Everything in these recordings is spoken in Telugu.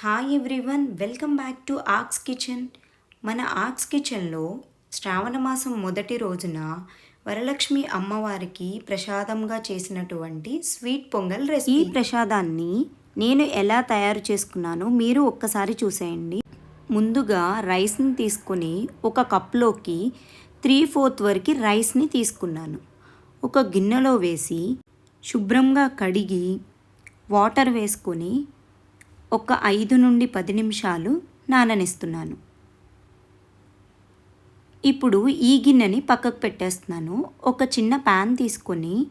Hi everyone welcome back to Ox kitchen మన ఆక్స్ కిచెన్లో శ్రావణ మాసం మొదటి రోజున వరలక్ష్మి అమ్మవారికి ప్రసాదంగా చేసినటువంటి స్వీట్ పొంగల్ రెసిపీ ఈ ప్రసాదాన్ని నేను ఎలా తయారు చేసుకున్నానో మీరు ఒక్కసారి చూసేయండి. ముందుగా రైస్ని తీసుకొని ఒక కప్లోకి త్రీ ఫోర్త్ వరకు రైస్ని తీసుకున్నాను. ఒక గిన్నెలో వేసి శుభ్రంగా కడిగి వాటర్ వేసుకొని ఒక ఐదు నుండి పది నిమిషాలు నాననిస్తున్నాను. ఇప్పుడు ఈ గిన్నెని పక్కకు పెట్టేస్తున్నాను. ఒక చిన్న ప్యాన్ తీసుకొని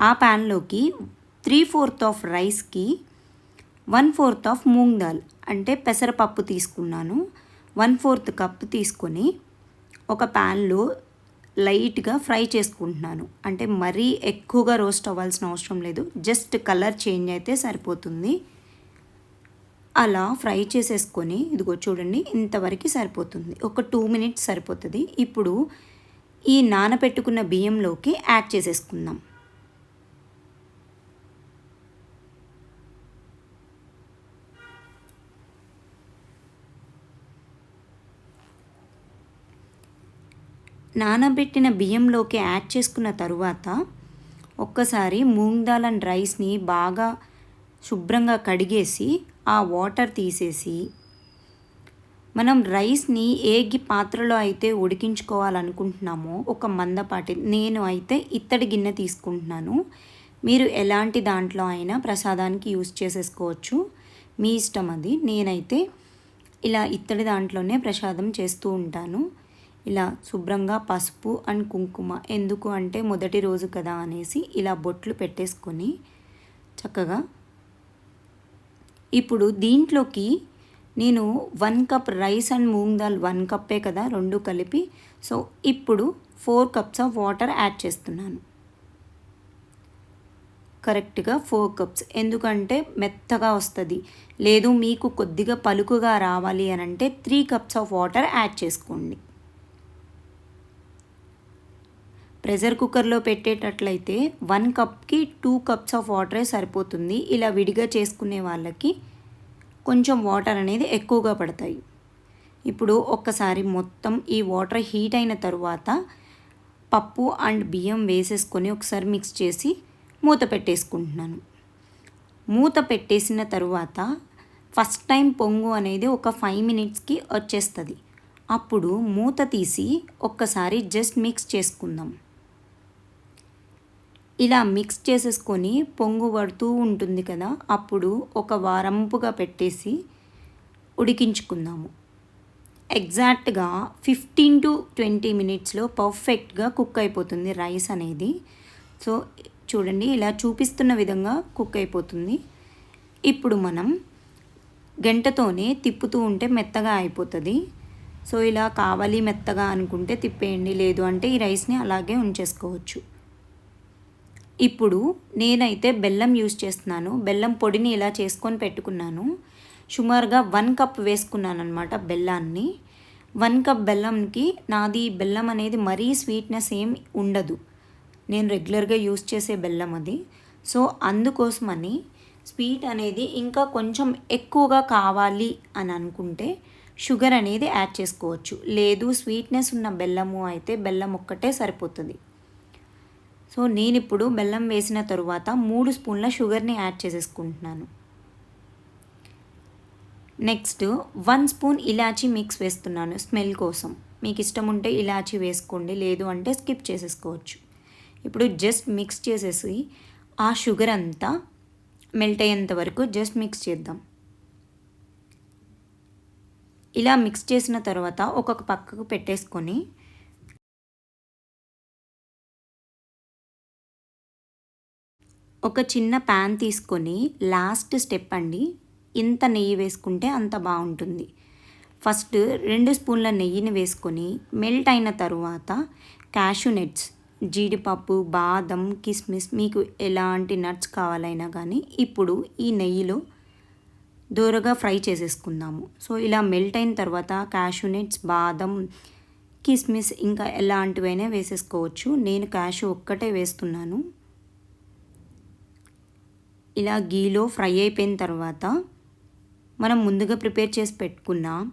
ఆ ప్యాన్లోకి త్రీ ఫోర్త్ ఆఫ్ రైస్కి one fourth of moong dal అంటే పెసరపప్పు తీసుకున్నాను. వన్ ఫోర్త్ కప్ తీసుకొని ఒక ప్యాన్లో లైట్గా ఫ్రై చేసుకుంటున్నాను. అంటే మరీ ఎక్కువగా రోస్ట్ అవ్వాల్సిన అవసరం లేదు. జస్ట్ కలర్ చేంజ్ అయితే సరిపోతుంది. అలా ఫ్రై చేసేసుకొని ఇదిగో చూడండి ఇంతవరకు సరిపోతుంది. ఒక టూ మినిట్స్ సరిపోతుంది. ఇప్పుడు ఈ నానబెట్టుకున్న బియ్యంలోకి యాడ్ చేసేసుకుందాం. నానబెట్టిన బియ్యంలోకి యాడ్ చేసుకున్న తరువాత ఒక్కసారి మూంగ్ దాల్ అండ్ రైస్ని బాగా శుభ్రంగా కడిగేసి ఆ వాటర్ తీసేసి మనం రైస్ని ఏ పాత్రలో అయితే ఉడికించుకోవాలనుకుంటున్నామో ఒక మందపాటి నేను అయితే ఇత్తడి గిన్నె తీసుకుంటున్నాను. మీరు ఎలాంటి దాంట్లో అయినా ప్రసాదానికి యూస్ చేసేసుకోవచ్చు. మీ ఇష్టం అది. నేనైతే ఇలా ఇత్తడి దాంట్లోనే ప్రసాదం చేస్తూ ఉంటాను. ఇలా శుభ్రంగా పసుపు అండ్ కుంకుమ ఎందుకు అంటే మొదటి రోజు కదా అనేసి ఇలా బొట్లు పెట్టేసుకొని చక్కగా ఇప్పుడు దీంట్లోకి నేను one cup rice and moong dal one కప్పే కదా రెండు కలిపి. సో ఇప్పుడు four cups of water add చేస్తున్నాను. కరెక్ట్గా ఫోర్ కప్స్. ఎందుకంటే మెత్తగా వస్తుంది. లేదు మీకు కొద్దిగా పలుకుగా రావాలి అని అంటే three cups of water add చేసుకోండి. ప్రెషర్ కుక్కర్లో పెట్టేటట్లయితే వన్ కప్కి టూ కప్స్ ఆఫ్ వాటరే సరిపోతుంది. ఇలా విడిగా చేసుకునే వాళ్ళకి కొంచెం వాటర్ అనేది ఎక్కువగా పడతాయి. ఇప్పుడు ఒక్కసారి మొత్తం ఈ వాటర్ హీట్ అయిన తరువాత పప్పు అండ్ బియ్యం వేసేసుకొని ఒకసారి మిక్స్ చేసి మూత పెట్టేసుకుంటున్నాను. మూత పెట్టేసిన తరువాత ఫస్ట్ టైం పొంగు అనేది ఒక ఫైవ్ మినిట్స్కి వచ్చేస్తుంది. అప్పుడు మూత తీసి ఒక్కసారి జస్ట్ మిక్స్ చేసుకుందాం. ఇలా మిక్స్ చేసేసుకొని పొంగు పడుతూ ఉంటుంది కదా అప్పుడు ఒక వారంపుగా పెట్టేసి ఉడికించుకుందాము. ఎగ్జాక్ట్గా ఫిఫ్టీన్ టు ట్వంటీ మినిట్స్లో పర్ఫెక్ట్గా కుక్ అయిపోతుంది రైస్ అనేది. సో చూడండి ఇలా చూపిస్తున్న విధంగా కుక్ అయిపోతుంది. ఇప్పుడు మనం గంటతోనే తిప్పుతూ ఉంటే మెత్తగా అయిపోతుంది. సో ఇలా కావాలి మెత్తగా అనుకుంటే తిప్పేయండి లేదు అంటే ఈ రైస్ని అలాగే ఉంచేసుకోవచ్చు. ఇప్పుడు నేనైతే బెల్లం యూస్ చేస్తున్నాను. బెల్లం పొడిని ఇలా చేసుకొని పెట్టుకున్నాను. సుమారుగా వన్ కప్ వేసుకున్నాను అనమాట బెల్లాన్ని. వన్ కప్ బెల్లంకి నాది బెల్లం అనేది మరీ స్వీట్నెస్ ఏం ఉండదు. నేను రెగ్యులర్గా యూజ్ చేసే బెల్లం అది. సో అందుకోసమని స్వీట్ అనేది ఇంకా కొంచెం ఎక్కువగా కావాలి అని అనుకుంటే షుగర్ అనేది యాడ్ చేసుకోవచ్చు. లేదు స్వీట్నెస్ ఉన్న బెల్లము అయితే బెల్లం ఒక్కటే సరిపోతుంది. సో నేను ఇప్పుడు బెల్లం వేసిన తరువాత మూడు స్పూన్ల షుగర్ని యాడ్ చేసేసుకుంటున్నాను. నెక్స్ట్ వన్ స్పూన్ ఇలాచీ మిక్స్ వేస్తున్నాను స్మెల్ కోసం. మీకు ఇష్టం ఉంటే ఇలాచీ వేసుకోండి లేదు అంటే స్కిప్ చేసేసుకోవచ్చు. ఇప్పుడు జస్ట్ మిక్స్ చేసేసి ఆ షుగర్ అంతా మెల్ట్ అయ్యేంత వరకు జస్ట్ మిక్స్ చేద్దాం. ఇలా మిక్స్ చేసిన తర్వాత ఒక్కొక్క పక్కకు పెట్టేసుకొని ఒక చిన్న ప్యాన్ తీసుకొని లాస్ట్ స్టెప్ అండి. ఇంత నెయ్యి వేసుకుంటే అంత బాగుంటుంది. ఫస్ట్ రెండు స్పూన్ల నెయ్యిని వేసుకొని మెల్ట్ అయిన తరువాత క్యాషూ నట్స్ జీడిపప్పు బాదం కిస్మిస్ మీకు ఎలాంటి నట్స్ కావాలైనా కానీ ఇప్పుడు ఈ నెయ్యిలో దూరగా ఫ్రై చేసేసుకుందాము. సో ఇలా మెల్ట్ అయిన తర్వాత క్యాషూ నట్స్ బాదం కిస్మిస్ ఇంకా ఎలాంటివైనా వేసేసుకోవచ్చు. నేను క్యాషూ ఒక్కటే వేస్తున్నాను. ఇలా గీలో ఫ్రై అయిపోయిన తర్వాత మనం ముందుగా ప్రిపేర్ చేసి పెట్టుకున్న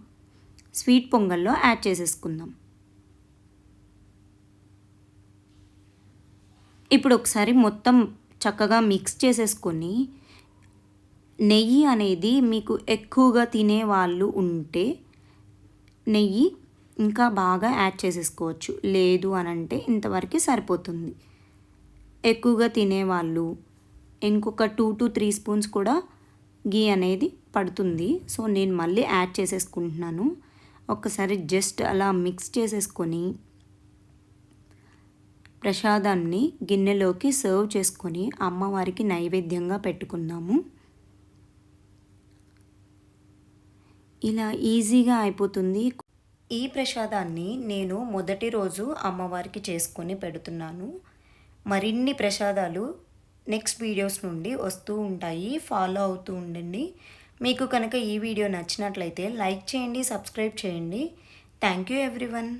స్వీట్ పొంగల్లో యాడ్ చేసేసుకుందాం. ఇప్పుడు ఒకసారి మొత్తం చక్కగా మిక్స్ చేసేసుకొని నెయ్యి అనేది మీకు ఎక్కువగా తినే వాళ్ళు ఉంటే నెయ్యి ఇంకా బాగా యాడ్ చేసేసుకోవచ్చు. లేదు అని అంటే ఇంతవరకు సరిపోతుంది. ఎక్కువగా తినేవాళ్ళు ఇంకొక టూ టు త్రీ స్పూన్స్ కూడా గీ అనేది పడుతుంది. సో నేను మళ్ళీ యాడ్ చేసేసుకుంటున్నాను. ఒక్కసారి జస్ట్ అలా మిక్స్ చేసేసుకొని ప్రసాదాన్ని గిన్నెలోకి సర్వ్ చేసుకొని అమ్మవారికి నైవేద్యంగా పెట్టుకున్నాము ఇలా ఈజీగా అయిపోతుంది. ఈ ప్రసాదాన్ని నేను మొదటి రోజు అమ్మవారికి చేసుకొని పెడుతున్నాను. మరిన్ని ప్రసాదాలు నెక్స్ట్ వీడియోస్ నుండి వస్తూ ఉంటాయి. ఫాలో అవుతూ ఉండండి. మీకు కనుక ఈ వీడియో నచ్చినట్లయితే లైక్ చేయండి సబ్స్క్రైబ్ చేయండి. Thank you everyone